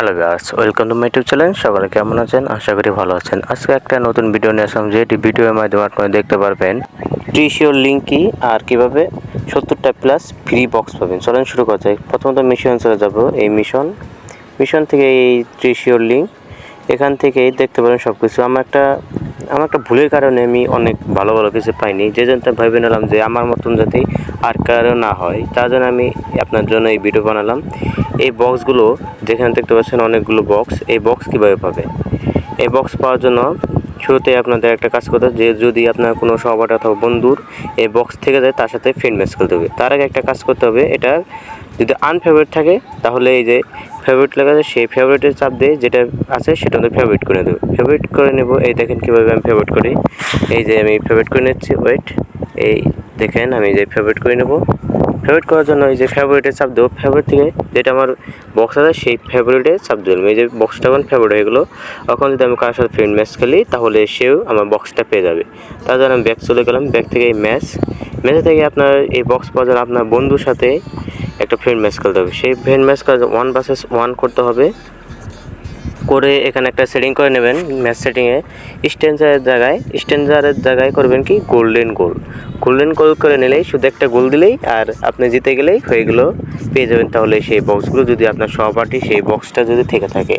Hello guys welcome to my YouTube channel সকলে কেমন আছেন? আশা করি ভালো আছেন। আজকে একটা নতুন ভিডিও নিয়ে আসলাম, যেটি ভিডিওর মাধ্যমে আপনারা দেখতে পারবেন। ট্রিশিওর লিঙ্ক কী আর কীভাবে? সত্তরটা প্লাস ফ্রি বক্স পাবেন। চলেন শুরু করা যায় প্রথমত মিশন চলে যাব। এই মিশন মিশন থেকে এই ত্রিশিওর লিঙ্ক এখান থেকেই দেখতে পারেন সব কিছু আমার একটা আমার একটা ভুলের কারণে আমি অনেক ভালো ভালো কিছু পাইনি। যে জন্য ভেবে নিলাম যে আমার মতন যাতে আর কারও না হয়, তার জন্য আমি আপনার জন্য এই ভিডিও বানালাম। এই বক্সগুলো যেখানে দেখতে পাচ্ছেন অনেকগুলো বক্স এই বক্স কীভাবে পাবে? এই বক্স পাওয়ার জন্য শুরুতে আপনাদের একটা কাজ করতে যে যদি আপনার কোনো সহপাঠী অথবা বন্ধুর এই বক্স থেকে যায়, তার সাথে ফ্রেন্ড ম্যাচ করতে হবে। তার আগে একটা কাজ করতে হবে, এটা যদি আনফেভারিট থাকে, তাহলে এই যে ফেভারিট লেখা আছে, সেই ফেভারিটের চাপ দিয়ে যেটা আছে সেটা আমাদের ফেভারিট করে দেবে ফেভারিট করে নেব, এই দেখেন কীভাবে আমি ফেভারিট করি। এই যে আমি ফেভারিট করে নিচ্ছি ওয়েট এই দেখেন আমি যে ফেভারিট করে নেব। ফেভারিট করার জন্য এই যে ফেভারিটে চাপ দেবো ফেভারিট থেকে যেটা আমার বক্স আছে সেই ফেভারিটে চাপ দেবো এই যে বক্সটা এখন ফেভারিট হয়ে গেলো, এখন যদি আমি কারোর সাথে ফ্রেন্ড ম্যাচ খেলি, তাহলে সেও আমার বক্সটা পেয়ে যাবে। তার জন্য আমি ব্যাগ চলে গেলাম ব্যাগ থেকে এই ম্যাচ ম্যাচে থেকে আপনার এই বক্স পাওয়ার জন্য আপনার বন্ধুর সাথে একটা ফ্রেন্ড ম্যাচ খেলতে হবে। সেই friend match one versus one করতে হবে। করে এখানে একটা সেটিং করে নেবেন ম্যাচ সেটিংয়ে স্টেঞ্জারের জায়গায় স্টেঞ্জারের জায়গায় করবেন কি? গোল্ডেন গোল গোল্ডেন গোল করে নিলেই শুধু একটা গোল দিলেই আর আপনি জিতে গেলেই হয়ে গেলো, পেয়ে যাবেন তাহলে সেই বক্সগুলো যদি আপনার সহপাঠী সেই বক্সটা যদি থেকে থাকে।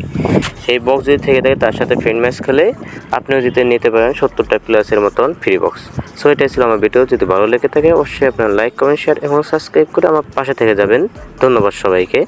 সেই বক্স যদি থেকে থাকে, তার সাথে ফ্রেন্ড ম্যাচ খেলে আপনিও জিতে নিতে পারেন সত্তরটা প্লাসের মতন ফ্রি বক্স সো এটাই ছিল আমার ভিডিও যদি ভালো লেগে থাকে, অবশ্যই আপনার লাইক কমেন্ট শেয়ার এবং সাবস্ক্রাইব করে আমার পাশে থেকে যাবেন। ধন্যবাদ সবাইকে।